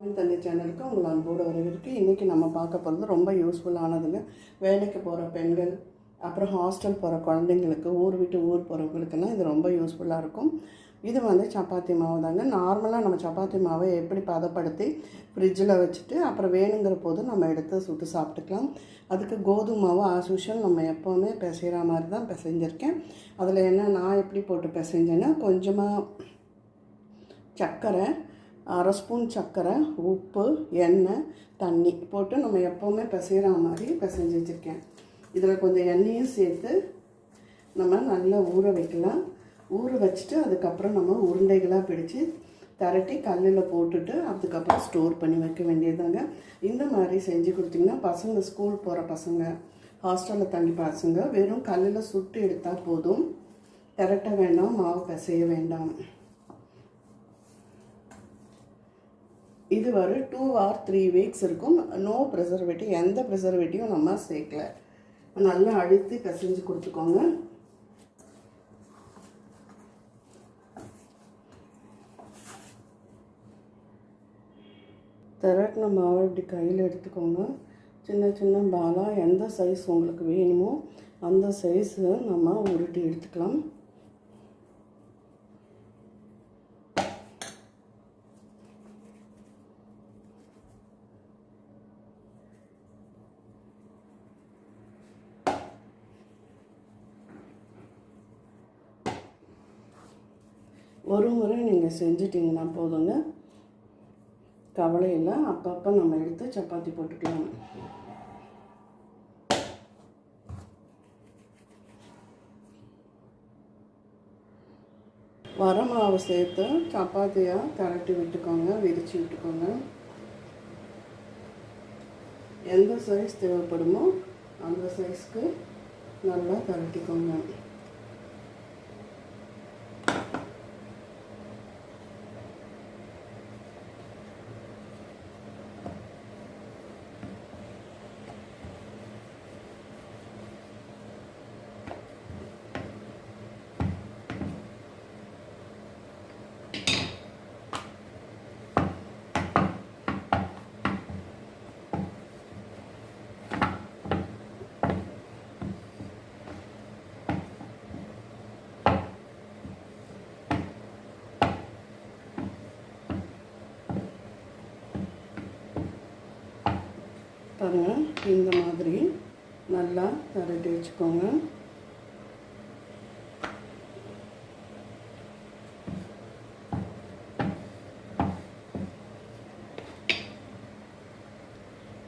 தண்ணி சேனலுக்கு உங்களை அன்போடு வரவேற்கு இன்றைக்கி நம்ம பார்க்க போகிறது ரொம்ப யூஸ்ஃபுல்லானதுங்க வேலைக்கு போகிற பெண்கள் அப்புறம் ஹாஸ்டல் போகிற குழந்தைங்களுக்கு ஊர் விட்டு ஊர் போகிறவங்களுக்குலாம் இது ரொம்ப யூஸ்ஃபுல்லாக இருக்கும். இது வந்து சப்பாத்தி மாவு தாங்க. நார்மலாக நம்ம சப்பாத்தி மாவை எப்படி பதப்படுத்தி ஃப்ரிட்ஜில் வச்சுட்டு அப்புறம் வேணுங்கிற போது நம்ம எடுத்து சுட்டு சாப்பிட்டுக்கலாம். அதுக்கு கோதுமை மாவு ஆஸ் யூஷுவல் நம்ம எப்போவுமே பிசைகிற மாதிரி தான் பிசைஞ்சிருக்கேன். அதில் என்ன நான் எப்படி போட்டு பிசைஞ்சேன்னா கொஞ்சமாக சர்க்கரை அரை ஸ்பூன் சர்க்கரை உப்பு எண்ணெய் தண்ணி போட்டு நம்ம எப்போவுமே பிசைகிற மாதிரி பிசைஞ்சு வச்சுருக்கேன். இதில் கொஞ்சம் எண்ணெயும் சேர்த்து நம்ம நல்லா ஊற வைக்கலாம். ஊற வச்சுட்டு அதுக்கப்புறம் நம்ம உருண்டைகளாக பிடிச்சி திரட்டி கல்லில் போட்டுட்டு அதுக்கப்புறம் ஸ்டோர் பண்ணி வைக்க வேண்டியதாங்க இந்த மாதிரி செஞ்சு கொடுத்தீங்கன்னா பசங்க ஸ்கூல் போகிற பசங்க ஹாஸ்டலில் தங்கி பசங்க வெறும் கல்லில் சுட்டு எடுத்தால் போதும். திரட்ட வேண்டாம் மாவு பிசைய வேண்டாம். இது ஒரு டூ ஆர் த்ரீ வீக்ஸ் இருக்கும். நோ ப்ரிசர்வேட்டிவ் எந்த ப்ரிசர்வேட்டிவும் நம்ம சேர்க்கல. நல்லா அழுத்தி கசிஞ்சு கொடுத்துக்கோங்க. திரட்டின மாவை இப்படி கையில் எடுத்துக்கோங்க. சின்ன சின்ன பாலாக எந்த சைஸ் உங்களுக்கு வேணுமோ அந்த சைஸு நம்ம உருட்டி எடுத்துக்கலாம். ஒரு முறை நீங்கள் செஞ்சிட்டிங்கன்னா போதுங்க. கவலை இல்லை அப்பப்போ நம்ம எடுத்து சப்பாத்தி போட்டுக்கலாம். வர மாவு சேர்த்து சப்பாத்தியாக கரட்டி விட்டுக்கோங்க விரித்து விட்டுக்கோங்க. எந்த சைஸ் தேவைப்படுமோ அந்த சைஸ்க்கு நல்லா கரட்டிக்கோங்க பாருங்கள் இந்த மாதிரி நல்லா கரட்டி வச்சுக்கோங்க.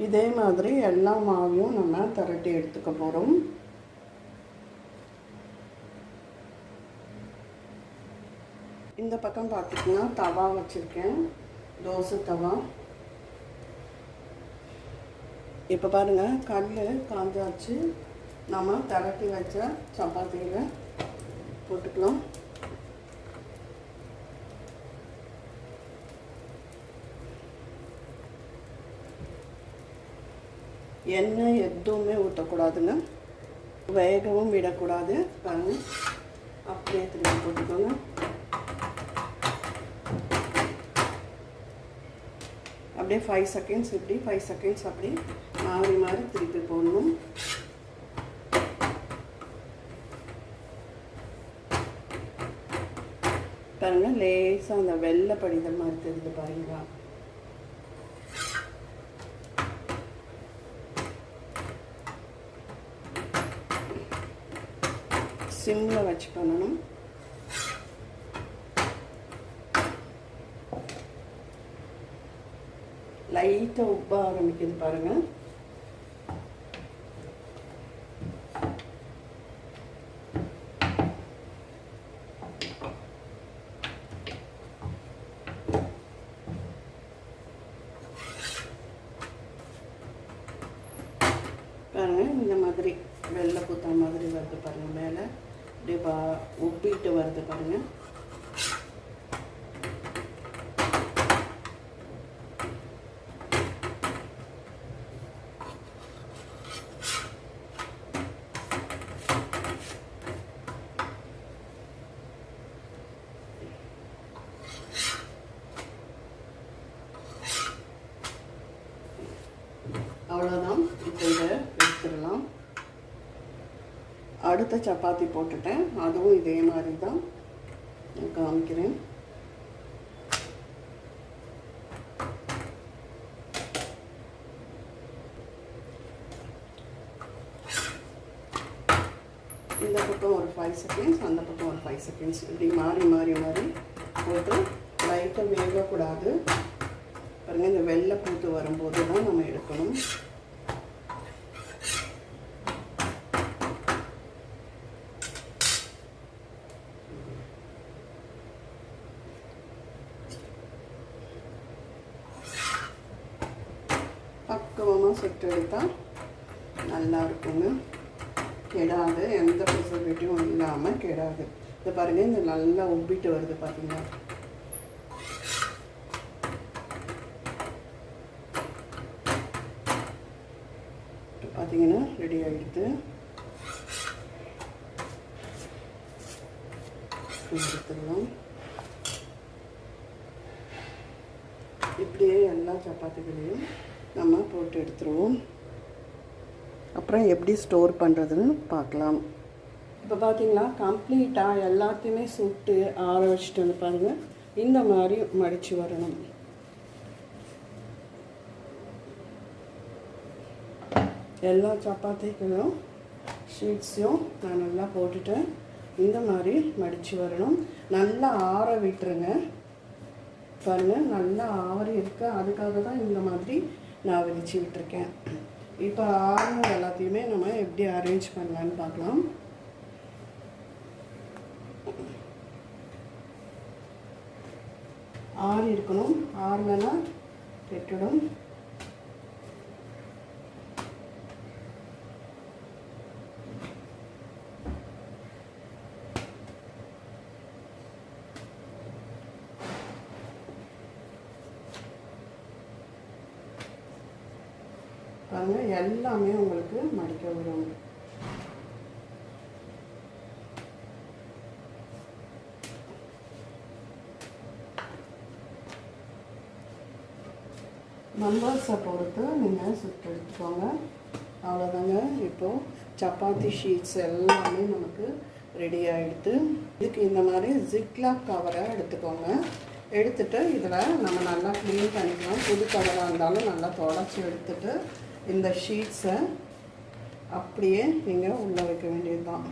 இதே மாதிரி எல்லா மாவையும் நம்ம திரட்டி எடுத்துக்க போகிறோம் இந்த பக்கம் பார்த்திங்கன்னா தவா வச்சுருக்கேன். தோசை தவா. இப்போ பாருங்கள் கல் காஞ்சாச்சு. நம்ம திரட்டி வச்ச சப்பாத்தியில் போட்டுக்கலாம். எண்ணெய் எதுவுமே ஊற்றக்கூடாதுங்க வேகவும் விடக்கூடாது. பாருங்கள் அப்படியே திரும்பி போட்டுக்கோங்க. அப்படியே ஃபைவ் செகண்ட்ஸ் இப்படி ஃபைவ் செகண்ட்ஸ் அப்படி மாறி மாறி திருப்பி போடணும். பாருங்க லேசாக அந்த வெள்ளை படிதல் மாதிரி தெரியுது பாருங்களா? சிம்மில் வச்சு பண்ணணும். லைட்டாக உப்ப ஆரம்பிக்குது பாருங்கள் இந்த மாதிரி வெள்ளை பூத்தா மாதிரி வருது பாருங்க மேலே. அப்படியே பா உப்பிட்டு வருது பாருங்கள் அடுத்த சப்பாத்தி போட்டுட்டேன். அதுவும் இதே மாதிரி தான் நான் காமிக்கிறேன். இந்த பக்கம் ஒரு ஃபைவ் செகண்ட்ஸ் அந்த பக்கம் ஒரு ஃபைவ் செகண்ட்ஸ் இப்படி மாறி மாறி மாறி போட்டு லைட்டாக வேகக்கூடாது. பாருங்கள் இந்த வெள்ளை பூத்து வரும்போது தான் நம்ம எடுக்கணும். பக்குவமாக சுட்டு எடுத்தால் நல்லா இருக்குங்க கெடாது எந்த ப்ரிசர்வேட்டிவும் இல்லாமல் கெடாது. இதை பாருங்கள் இந்த நல்லா ஒப்பிட்டு வருது பார்த்தீங்களா பார்த்தீங்கன்னா ரெடி ஆகிடுது எடுத்துடலாம். இப்படியே எல்லா சப்பாத்திகளையும் நம்ம போட்டு எடுத்துருவோம். அப்புறம் எப்படி ஸ்டோர் பண்ணுறதுன்னு பார்க்கலாம். இப்போ பார்த்தீங்களா கம்ப்ளீட்டாக எல்லாத்தையுமே சுட்டு ஆற வச்சுட்டு வந்து பாருங்கள் இந்த மாதிரி மடித்து வரணும். எல்லா சப்பாத்திகளும் ஷீட்ஸையும் நான் நல்லா போட்டுட்டேன். இந்த மாதிரி மடித்து வரணும். நல்லா ஆற விட்டுருங்க. பாருங்கள் நல்லா ஆறி இருக்கு. அதுக்காக தான் இந்த மாதிரி நான் விரிச்சு விட்டுருக்கேன். இப்போ ஆறு எல்லாத்தையுமே நம்ம எப்படி அரேஞ்ச் பண்ணலான்னு பார்க்கலாம். ஆறு இருக்கணும். ஆறுலனா கெட்டுடும் பாருங்க எல்லாமே உங்களுக்கு மடிக்க வரும் நம்பர்ஸை பொறுத்து நீங்கள் சுட்டு எடுத்துக்கோங்க. அவ்வளோதாங்க இப்போது சப்பாத்தி ஷீட்ஸ் எல்லாமே நமக்கு ரெடி ஆகிடுது இதுக்கு இந்த மாதிரி ஜிக்லாக் கவரை எடுத்துக்கோங்க. எடுத்துட்டு இதில் நம்ம நல்லா க்ளீன் பண்ணிக்கலாம். புது கவராக இருந்தாலும் நல்லா தொடச்சி எடுத்துட்டு இந்த ஷீட்ஸை அப்படியே நீங்கள் உள்ளே வைக்க வேண்டியது தான்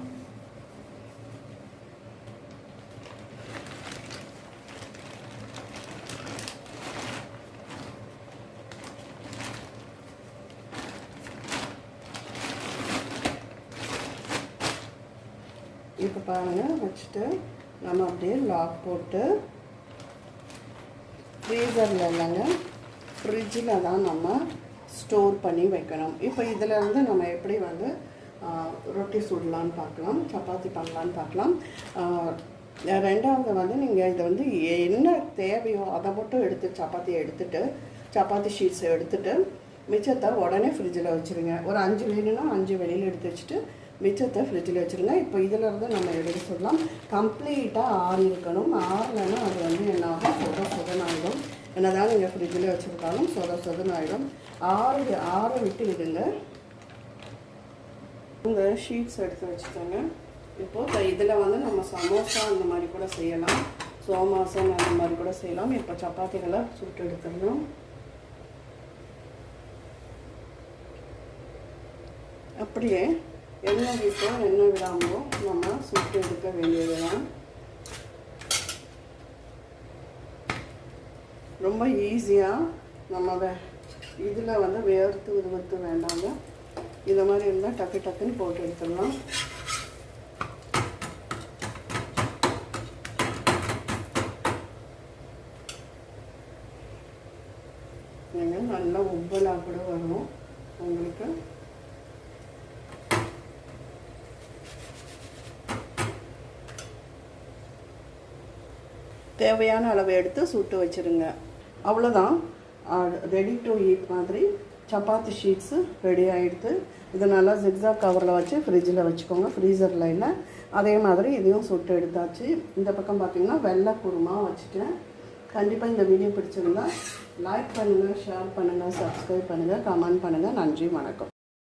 இப்போ பாருங்கள் வச்சுட்டு நம்ம அப்படியே லாக் போட்டு ஃப்ரீசரில் இல்லைங்க ஃப்ரிட்ஜில் தான் நம்ம ஸ்டோர் பண்ணி வைக்கணும். இப்போ இதில் இருந்து நம்ம எப்படி வந்து ரொட்டி சுடலான்னு பார்க்கலாம் சப்பாத்தி பண்ணலான்னு பார்க்கலாம். ரெண்டாவது வந்து நீங்கள் இதை வந்து என்ன தேவையோ அதை மட்டும் எடுத்து சப்பாத்தியை எடுத்துட்டு சப்பாத்தி ஷீட்ஸை எடுத்துட்டு மிச்சத்தை உடனே ஃப்ரிட்ஜில் வச்சுருங்க. ஒரு அஞ்சு வேணும்னா அஞ்சு வெளியில் எடுத்து வச்சுட்டு மிச்சத்தை ஃப்ரிட்ஜில் வச்சுருங்க. இப்போ இதிலருந்து நம்ம எடுத்து சொல்லலாம் கம்ப்ளீட்டாக ஆறி இருக்கணும். ஆறலைன்னா அது வந்து என்ன ஆகும் சொத சொதன் ஆகிடும் என்னதான் நீங்கள் ஃப்ரிட்ஜில் வச்சுருந்தாலும் சொத சொதன் ஆகிடும் ஆறு ஆற விட்டு விடுங்க. இந்த ஷீட்ஸ் எடுத்து வச்சுக்கோங்க. இப்போது இதில் வந்து நம்ம சமோசா அந்த மாதிரி கூட செய்யலாம். சோமாசம் அந்த மாதிரி கூட செய்யலாம். இப்போ சப்பாத்திகளை சுட்டு எடுத்துடணும். அப்படியே எண்ணெய் விட்டோம் எண்ணெய் விடாமலோ நம்ம சுட்டு எடுக்க வேண்டியது தான் ரொம்ப ஈஸியாக நம்ம இதில் வந்து வேர்த்து உதுவத்து வேண்டாங்க. இந்த மாதிரி இருந்தால் டக்கு டக்குன்னு போட்டு எடுத்துடலாம். நீங்கள் நல்லா உப்பலாக கூட வரும். உங்களுக்கு? தேவையான அளவை எடுத்து சுட்டு வச்சுருங்க. அவ்வளோதான் ரெடி டு ஈட் மாதிரி சப்பாத்தி ஷீட்ஸு ரெடி ஆகிடுது இதை நல்லா ஜிக்ஸா கவரில் வச்சு ஃப்ரிட்ஜில் வச்சுக்கோங்க ஃப்ரீசரில் இல்லை. அதே மாதிரி இதையும் சுட்டு எடுத்தாச்சு. இந்த பக்கம் பார்த்திங்கன்னா வெள்ளை குருமா வச்சுட்டேன். கண்டிப்பாக இந்த வீடியோ பிடிச்சிருந்தா லைக் பண்ணுங்கள் ஷேர் பண்ணுங்கள் சப்ஸ்கிரைப் பண்ணுங்கள் கமெண்ட் பண்ணுங்கள் நன்றி வணக்கம்.